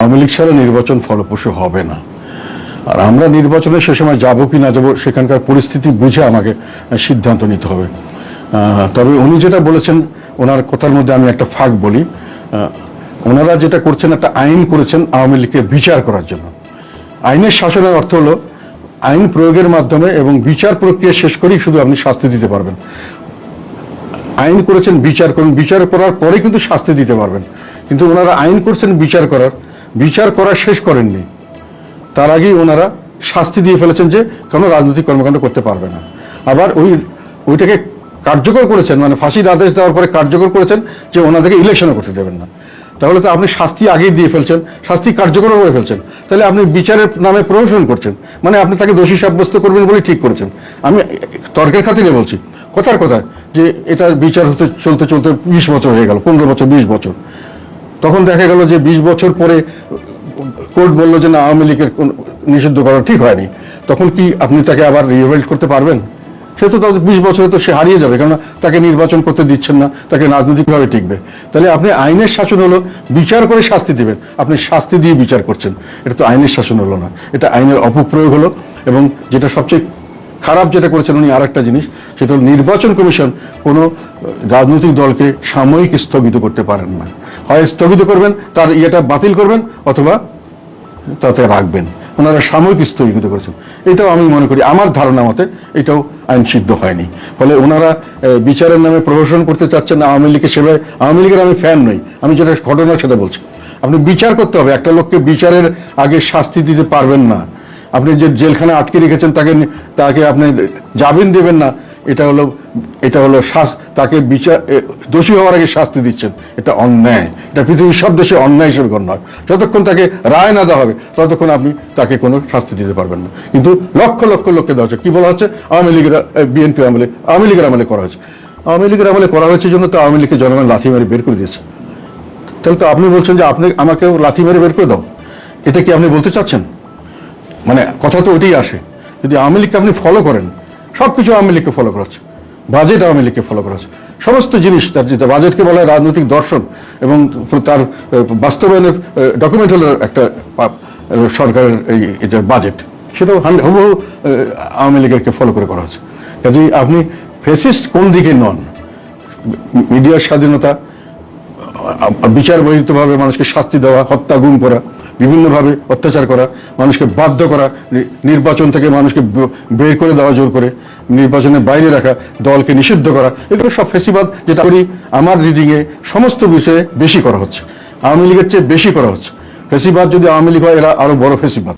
আওয়ামী লীগ ছাড়া নির্বাচন ফলপ্রসূ হবে না। আর আমরা নির্বাচনে সে সময় যাব কি না যাব, সেখানকার পরিস্থিতি বুঝে আমাকে সিদ্ধান্ত নিতে হবে। তবে উনি যেটা বলেছেন, ওনার কথার মধ্যে আমি একটা ফাঁক বলি। ওনারা যেটা করছেন, একটা আইন করেছেন আওয়ামী লীগকে বিচার করার জন্য। আইনের শাসনের অর্থ হলো, আইন প্রয়োগের মাধ্যমে এবং বিচার প্রক্রিয়া শেষ করেই শুধু আপনি শাস্তি দিতে পারবেন। আইন করেছেন, বিচার করুন। বিচার করার পরে কিন্তু শাস্তি দিতে পারবেন। কিন্তু ওনারা আইন করছেন, বিচার করার। বিচার করা শেষ করেননি। তার আগেই ওনারা শাস্তি দিয়ে ফেলেছেন যে কোনো রাজনৈতিক কর্মকাণ্ড করতে পারবে না। আবার ওই, ওইটাকে কার্যকর করেছেন মানে ফাঁসির আদেশ দেওয়ার পরে কার্যকর করেছেন যে ওনাদেরকে ইলেকশনও করতে দেবেন না। তাহলে তো আপনি শাস্তি আগেই দিয়ে ফেলছেন, শাস্তি কার্যকর করে ফেলছেন। তাহলে আপনি বিচারের নামে প্রহসন করছেন মানে আপনি তাকে দোষী সাব্যস্ত করবেন বলেই ঠিক করেছেন। আমি তর্কের খাতিরে বলছি, কথার কথা যে এটা বিচার হতে চলতে চলতে বিশ বছর হয়ে গেল, পনেরো বছর, বিশ বছর। তখন দেখা গেল যে বিশ বছর পরে কোর্ট বলল যে না, আওয়ামী লীগের নিষিদ্ধ করা ঠিক হয়নি। তখন কি আপনি তাকে আবার রিভেল্ট করতে পারবেন? সে তো তাদের বিশ বছরে তো সে হারিয়ে যাবে, কেননা তাকে নির্বাচন করতে দিচ্ছেন না, তাকে রাজনৈতিকভাবে টিকবে। তাহলে আপনি আইনের শাসন হলো বিচার করে শাস্তি দিবেন। আপনি শাস্তি দিয়ে বিচার করছেন। এটা তো আইনের শাসন হলো না, এটা আইনের অপপ্রয়োগ হলো এবং যেটা সবচেয়ে খারাপ যেটা করেছেন উনি আর একটা জিনিস, সেটা হলো নির্বাচন কমিশন কোনো রাজনৈতিক দলকে সাময়িক স্থগিত করতে পারেন না। হয় স্থগিত করবেন, তার ইয়েটা বাতিল করবেন, অথবা তাতে রাখবেন। ওনারা সাময়িক স্থগিত করেছেন। এটাও আমি মনে করি, আমার ধারণা মতে এটাও আইন সিদ্ধ হয়নি। ফলে ওনারা বিচারের নামে প্রহসন করতে চাচ্ছেন না আওয়ামী লীগের সেবায় আওয়ামী লীগের আমি ফ্যান নই। আমি যেটা ঘটনার সাথে বলছি। আপনি বিচার করতে হবে। একটা লোককে বিচারের আগে শাস্তি দিতে পারবেন না। আপনি যে জেলখানে আটকে রেখেছেন, তাকে তাকে আপনি জামিন দেবেন না, এটা হলো এটা হলো শাস তাকে বিচার দোষী হওয়ার আগে শাস্তি দিচ্ছেন। এটা অন্যায়। এটা পৃথিবীর সব দেশে অন্যায় হিসেবে গণ্য হয়। যতক্ষণ তাকে রায় না দেওয়া হবে, ততক্ষণ আপনি তাকে কোনো শাস্তি দিতে পারবেন না। কিন্তু লক্ষ লক্ষ লোককে দেওয়া হচ্ছে। কি বলা হচ্ছে? আওয়ামী লীগের বিএনপি আমলে, আওয়ামী লীগের আমলে করা হয়েছে। আওয়ামী লীগের আমলে করা হয়েছে জন্য তো আওয়ামী লীগকে জনগণ লাথি মারি বের করে দিয়েছে। তাহলে তো আপনি বলছেন যে আপনি আমাকেও লাথি মেরে বের করে দাও। এটা কি আপনি বলতে চাচ্ছেন? মানে কথা তো ওইটাই আসে। যদি আওয়ামী লীগকে আপনি ফলো করেন সব কিছু আওয়ামী লীগকে ফলো করা হচ্ছে। বাজেট আওয়ামী লীগকে ফলো করা হচ্ছে। সমস্ত জিনিস তার যেটা বাজেটকে বলা হয় রাজনৈতিক দর্শন এবং তার বাস্তবায়নের ডকুমেন্ট হলো একটা সরকারের এই, এটা বাজেট সেটাও হুবহু আওয়ামী লীগেরকে ফলো করে করা হচ্ছে। কাজেই আপনি ফেসিস্ট কোন দিকে নন? মিডিয়ার স্বাধীনতা বিচার বহির্ভূতভাবে মানুষকে শাস্তি দেওয়া, হত্যা, গুম করা। বিভিন্নভাবে অত্যাচার করা, মানুষকে বাধ্য করা নির্বাচন থেকে মানুষকে বের করে দেওয়া, জোর করে নির্বাচনের বাইরে রাখা, দলকে নিষিদ্ধ করা, এগুলো সব ফেসিবাদ যেটা করি আমার রিডিংয়ে সমস্ত বিষয়ে বেশি করা হচ্ছে। আওয়ামী লীগের চেয়ে বেশি করা হচ্ছে। ফেসিবাদ যদি আওয়ামী লীগ হয়, এরা আরও বড় ফেসিবাদ।